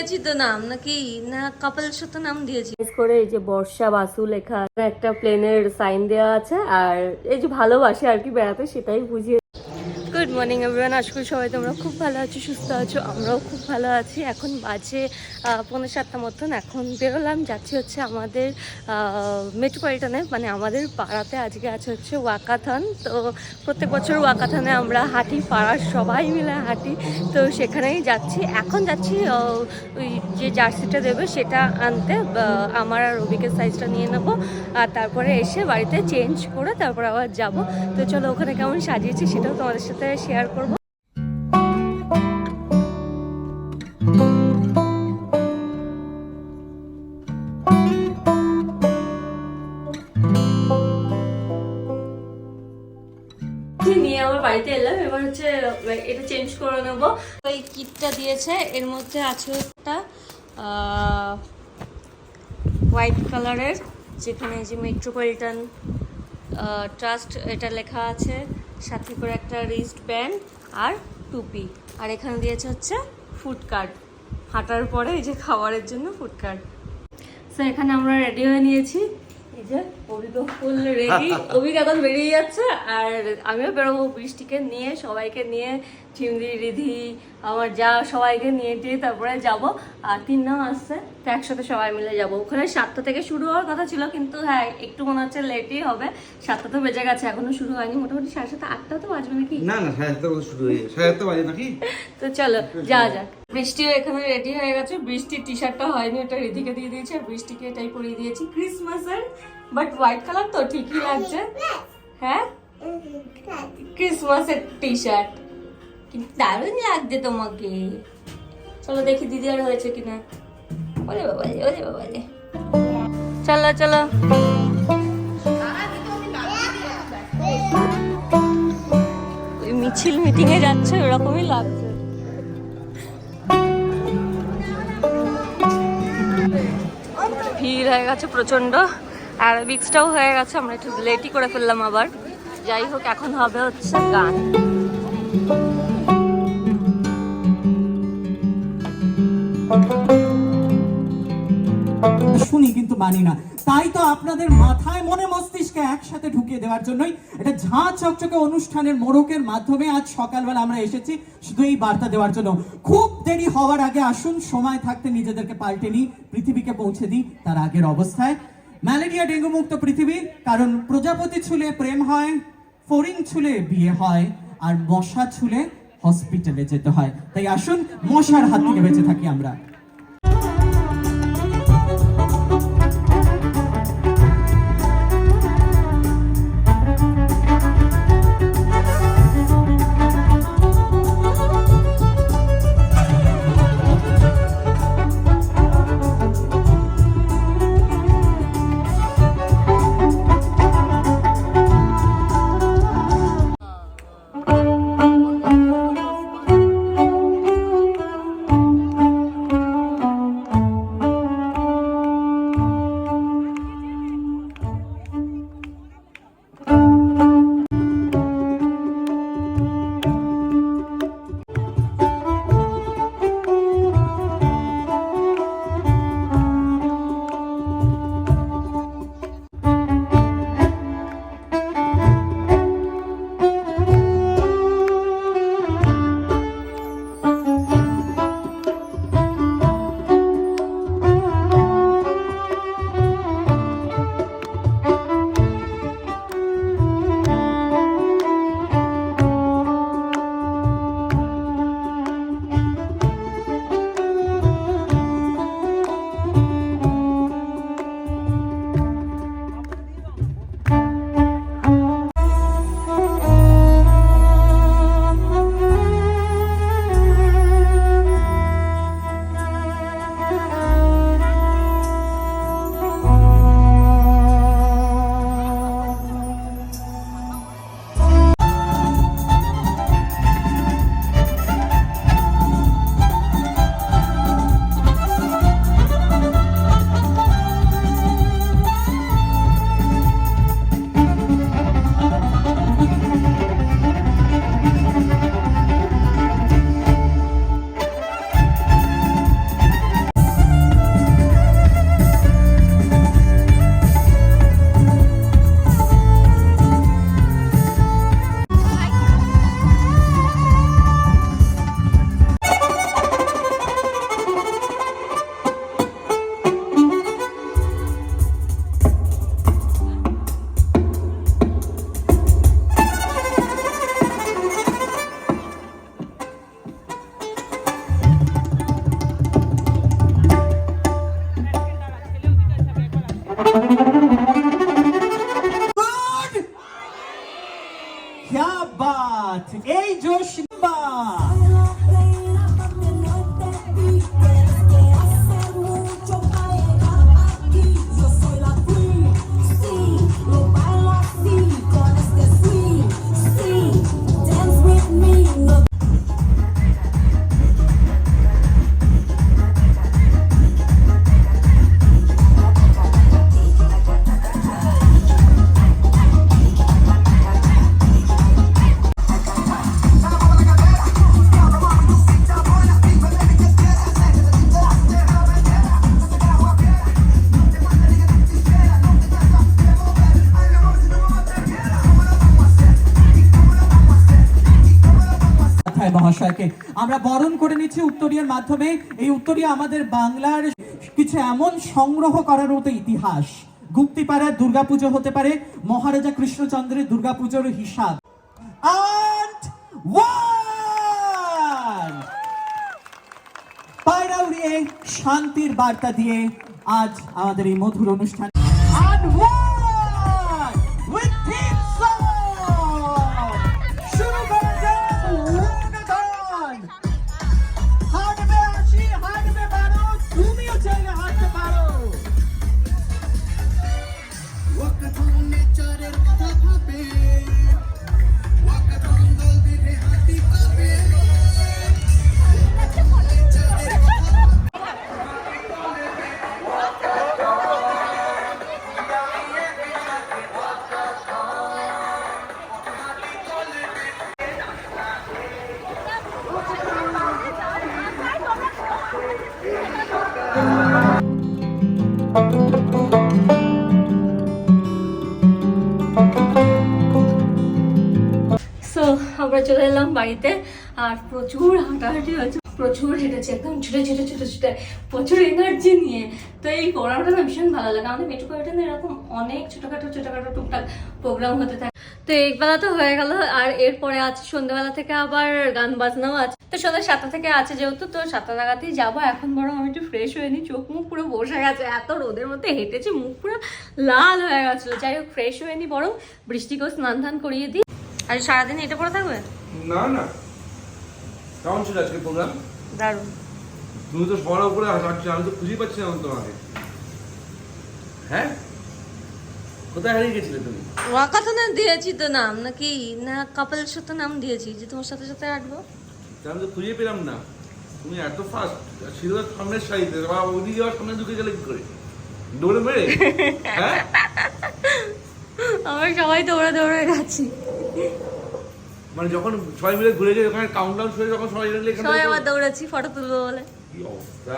দিয়েছি তো নাম, নাকি না কাপল শত নাম দিয়েছি? করে এই যে বর্ষা বাসু লেখা একটা প্লেনের সাইন দেওয়া আছে, আর এই যে ভালোবাসে আর কি বেড়াতে, সেটাই বুঝিয়ে গুড মর্নিং এভরিওয়ান আশা করি সবাই তোমরা খুব ভালো আছো, সুস্থ আছো, আমরাও খুব ভালো আছি। এখন বাজে পনেরো সাতটা মতন। এখন বেরোলাম, যাচ্ছি হচ্ছে আমাদের মেট্রোপলিটনে মানে আমাদের পাড়াতে। আজকে আছে হচ্ছে ওয়াকাথন। তো প্রত্যেক বছর ওয়াকাথনে আমরা হাঁটি, পাড়ার সবাই মিলে হাঁটি। তো সেখানেই যাচ্ছি। এখন যাচ্ছি ওই যে জার্সিটা দেবে, সেটা আনতে। আমার আর রবিকের সাইজটা নিয়ে নেব। আর তারপরে এসে বাড়িতে চেঞ্জ করে তারপর আবার যাব। তো চলো, ওখানে কেমন সাজিয়েছি সেটাও তোমাদের সাথে শেয়ার করব। নিয়ে আমার বাড়িতে এলাম? এবার হচ্ছে, এটা চেঞ্জ করে নেব। ওই কিটটা দিয়েছে, এর মধ্যে আছে একটা হোয়াইট কালারের যেখানে যে মেট্রোপলিটন ট্রাস্ট এটা লেখা আছে। সাথে করে একটা রিস্ট প্যান্ট আর টুপি। আর এখানে দিয়েছে হচ্ছে ফুড কার্ড হাঁটার পরে এই যে খাবারের জন্য ফুড কার্ড সো এখানে আমরা রেডি হয়ে নিয়েছি। যে অভিজ্ঞ ফুল রেডি অভিজ্ঞ এখন বেরিয়ে যাচ্ছে। আর আমিও বেরোবো বৃষ্টিকে নিয়ে সবাইকে নিয়ে চিমড়ি রিধি আমার যা সবাইকে নিয়ে টিয়ে তারপরে যাব। আর তিন নাম আসছে তো একসাথে সবাই মিলে যাব। ওখানে সাতটা থেকে শুরু হওয়ার কথা ছিল কিন্তু হ্যাঁ একটু মনে হচ্ছে লেটই হবে। সাতটা তো বেজে গেছে এখনও শুরু হয়নি। মোটামুটি সাড়ে সাতটা আটটা তো বাজবে নাকি? না না সাড়ে সাতটা শুরু হয়ে যায় সাড়ে সাতটা বাজে নাকি? তো চলো যা যাক। বৃষ্টিও এখানে রেডি হয়ে গেছে। বৃষ্টির টি শার্টটা হয়নি ওটা রিধিকে দিয়ে দিয়েছি বৃষ্টিকে এটাই পরিয়ে দিয়েছি। ক্রিসমাসের বাট হোয়াইট কালার তো ঠিকই লাগছে। হ্যাঁ? ক্রিসমাসের টি শার্ট কিন্তু দারুণ লাগছে তোমাকে। চলো দেখি দিদি আর হয়েছে কিনা। ওরে বাবা রে, ওরে বাবা রে। চলো চলো। মিছিল মিটিং এ যাচ্ছে ওরকমই লাগছে। ভিড় হয়ে গেছে প্রচণ্ড অ্যারোবিক্সটাও হয়ে গেছে, আমরা একটু লেটই করে ফেললাম আবার। যাই হোক, এখন হবে হচ্ছে গান। শুনি কিন্তু মানি না তাই তো আপনাদের মাথায় মনে মস্তিষ্কে একসাথে ঢুকিয়ে দেওয়ার জন্যই এটা ঝাঁ চকচকে অনুষ্ঠানের মোড়কের মাধ্যমে আজ সকালবেলা আমরা এসেছি শুধু এই বার্তা দেওয়ার জন্য। খুব দেরি হওয়ার আগে আসুন, সময় থাকতে নিজেদেরকে পাল্টে নিই, পৃথিবীকে পৌঁছে দিই তার আগের অবস্থায়। ম্যালেরিয়া ডেঙ্গু মুক্ত পৃথিবী, কারণ প্রজাপতি ছুলে প্রেম হয়, ফড়িং ছুলে বিয়ে হয়, আর মশা ছুলে হসপিটালে যেতে হয়। তাই আসুন, মশার হাত থেকে বেঁচে থাকি আমরা। মুখোপাধ্যায় মহাশয়কে। আমরা বরণ করে নিচ্ছি উত্তরীয়ার মাধ্যমে। এই উত্তরীয় আমাদের বাংলার কিছু এমন সংগ্রহ করার মতো ইতিহাস। গুপ্তিপাড়ার দুর্গাপুজো হতে পারে, মহারাজা কৃষ্ণচন্দ্রের দুর্গাপুজোর হিসাব। পায়রা উড়িয়ে শান্তির বার্তা দিয়ে আজ আমাদের এই মধুর অনুষ্ঠান। And one! With song! আমরা চলে এলাম বাড়িতে। আর প্রচুর হাঁটাহাঁটি হয়েছে, প্রচুর হেঁটেছে, একদম ছুটে ছুটে ছুটে ছুটে, প্রচুর এনার্জি নিয়ে। তো এই প্রোগ্রামটা না ভীষণ ভালো লাগে। আমাদের মেট্রোপলিটনে এরকম অনেক ছোটোখাটো ছোটোখাটো টুকটাক প্রোগ্রাম হতে থাকে। তো এই বেলা তো হয়ে গেল। আর এরপরে আছে সন্ধ্যেবেলা থেকে আবার গান বাজনাও আছে। তো সন্ধ্যা সাতটা থেকে আছে যেহেতু, তো সাতটা নাগাতেই যাব। এখন বরং আমি একটু ফ্রেশ হয়ে নিই। চোখ মুখ পুরো বসে গেছে। এত রোদের মধ্যে হেঁটেছি, মুখ পুরো লাল হয়ে গেছিল। যাই হোক ফ্রেশ হয়ে নিই বরং বৃষ্টিকেও স্নান ধান করিয়ে দিই। আর সারাদিন এটা পরে থাকবে? না না। কেমন ছিল আজকে প্রোগ্রাম দারুণ। তুমি তো সবার উপরে হাঁটছো আমি তো খুঁজেই পাচ্ছি না তোমাকে। হ্যাঁ? কোথায় হারিয়ে গেছিলে তুমি? ওয়াকা তো না দিয়েছি তো নাম নাকি না কাপল সাথে নাম দিয়েছি যে তোমার সাথে সাথে আঁটবো তা আমি তো খুঁজে পেলাম না। তুমি এত ফাস্ট ছিল সামনের সাইডে বা ওদিকে যাওয়ার সামনে ঢুকে গেলে কি করে? দৌড়ে মেরে? হ্যাঁ? আমরা সবাই দৌড়ে দৌড়ে গেছি মানে যখন সবাই মিলে ঘুরে গিয়ে ওখানে কাউন্টডাউন শুয়ে যখন সবাই মিলে এখানে সবাই আবার দৌড়াচ্ছি ফটো তুলবো বলে। কি অবস্থা?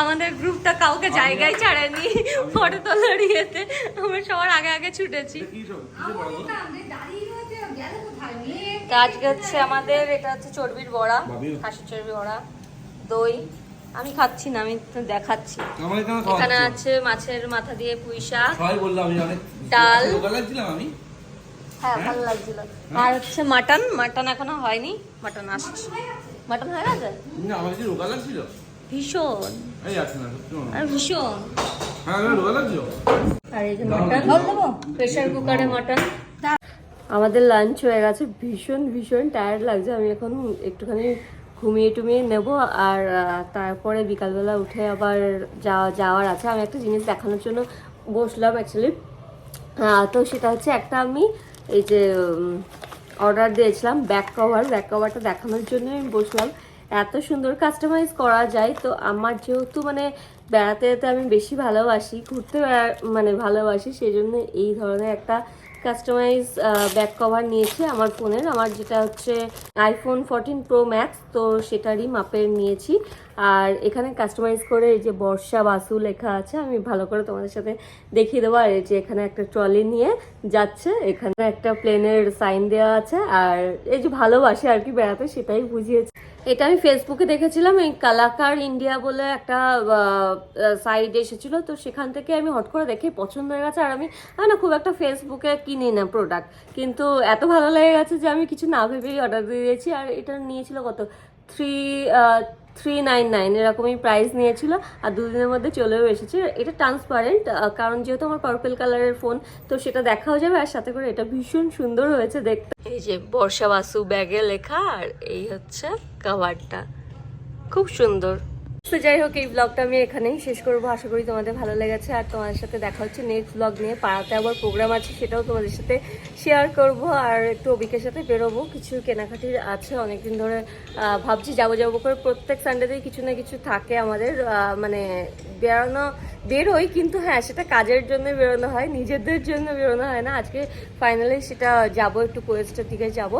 আমাদের গ্রুপটা কাউকে জায়গায় ছাড়েনি ফটো তোলার ইয়েতে। আমরা সবার আগে আগে ছুটেছি। এটা কি সব? কিসে বলো তো আজকে হচ্ছে আমাদের এটা হচ্ছে চর্বির বড়া। খাসির চর্বি বড়া দই। আমি খাচ্ছি না আমি তো দেখাচ্ছি। এখানে আছে মাছের মাথা দিয়ে পুঁই শাক ডাল। আমি। হ্যাঁ ভালো লাগছিল। আর হচ্ছে মাটন মাটন এখনও হয়নি মাটন আসছে। মাটন হয়ে গেছে? না আমার কি রোগা লাগছিল। ভীষণ। এই আছে না সত্যি হয়। আর ভীষণ। হ্যাঁ রোগা লাগছিল। আর এই যে মাটন প্রেশার কুকারে মাটন। আমাদের লাঞ্চ হয়ে গেছে ভীষণ ভীষণ টায়ার্ড লাগছে। আমি এখন একটুখানি ঘুমিয়ে টুমিয়ে নেব আর তারপরে বিকালবেলা উঠে আবার যাওয়া, যাওয়ার আছে। আমি একটা জিনিস দেখানোর জন্য বসলাম অ্যাকচুয়ালি তো সেটা হচ্ছে একটা আমি এই যে অর্ডার দিয়েছিলাম ব্যাক কভার ব্যাক কভারটা দেখানোর জন্য আমি বসলাম। এত সুন্দর কাস্টমাইজ করা যায়। তো আমার যেহেতু মানে বেড়াতে যেতে আমি বেশি ভালোবাসি, ঘুরতে মানে ভালোবাসি সেই জন্য এই ধরনের একটা কাস্টমাইজ ব্যাক কভার নিয়েছি আমার ফোনের। আমার যেটা হচ্ছে আইফোন ফোরটিন প্রো ম্যাক্স তো সেটারই মাপের নিয়েছি। আর এখানে কাস্টমাইজ করে এই যে বর্ষা বাসু লেখা আছে, আমি ভালো করে তোমাদের সাথে দেখিয়ে দেবো। আর এই যে এখানে একটা ট্রলি নিয়ে যাচ্ছে, এখানে একটা প্লেনের সাইন দেওয়া আছে। আর এই যে ভালোবাসে আর কি বেড়াতে, সেটাই বুঝিয়েছে। এটা আমি ফেসবুকে দেখেছিলাম, এই কালাকার ইন্ডিয়া বলে একটা সাইড এসেছিল। তো সেখান থেকে আমি হট করে দেখে পছন্দ হয়ে গেছে। আর আমি হ্যাঁ না খুব একটা ফেসবুকে কিনি না প্রোডাক্ট কিন্তু এত ভালো লেগে গেছে যে আমি কিছু না ভেবেই অর্ডার দিয়ে দিয়েছি। আর এটা নিয়েছিল কত? থ্রি থ্রি নাইন নাইন এরকমই প্রাইস নিয়েছিল আর দুদিনের মধ্যে চলেও এসেছে। এটা ট্রান্সপারেন্ট কারণ যেহেতু আমার পার্পেল কালারের ফোন তো সেটা দেখাও যাবে আর সাথে করে এটা ভীষণ সুন্দর হয়েছে দেখতে। এই যে বর্ষা বাসু ব্যাগে লেখা আর এই হচ্ছে কাভারটা খুব সুন্দর। তো যাই হোক, এই ব্লগটা আমি এখানেই শেষ করব। আশা করি তোমাদের ভালো লেগেছে। আর তোমাদের সাথে দেখা হচ্ছে নেক্সট ব্লগ নিয়ে। পাড়াতে আবার প্রোগ্রাম আছে, সেটাও তোমাদের সাথে শেয়ার করব। আর একটু অবিকের সাথে বেরোবো। কিছু কেনাকাটির আছে, অনেকদিন ধরে ভাবছি যাব যাব করে। প্রত্যেক সানডেতেই কিছু না কিছু থাকে আমাদের মানে বেরোনো, বেরোই কিন্তু হ্যাঁ সেটা কাজের জন্য বেরোনো হয়, নিজেদের জন্য বেরোনো হয় না। আজকে ফাইনালি সেটা যাব, একটু কোয়েস্টের দিকে যাব।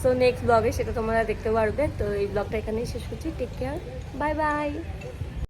সো নেক্সট ব্লগে সেটা তোমরা দেখতে পারবে। তো এই ব্লগটা এখানেই শেষ করছি। Take care bye bye 拜。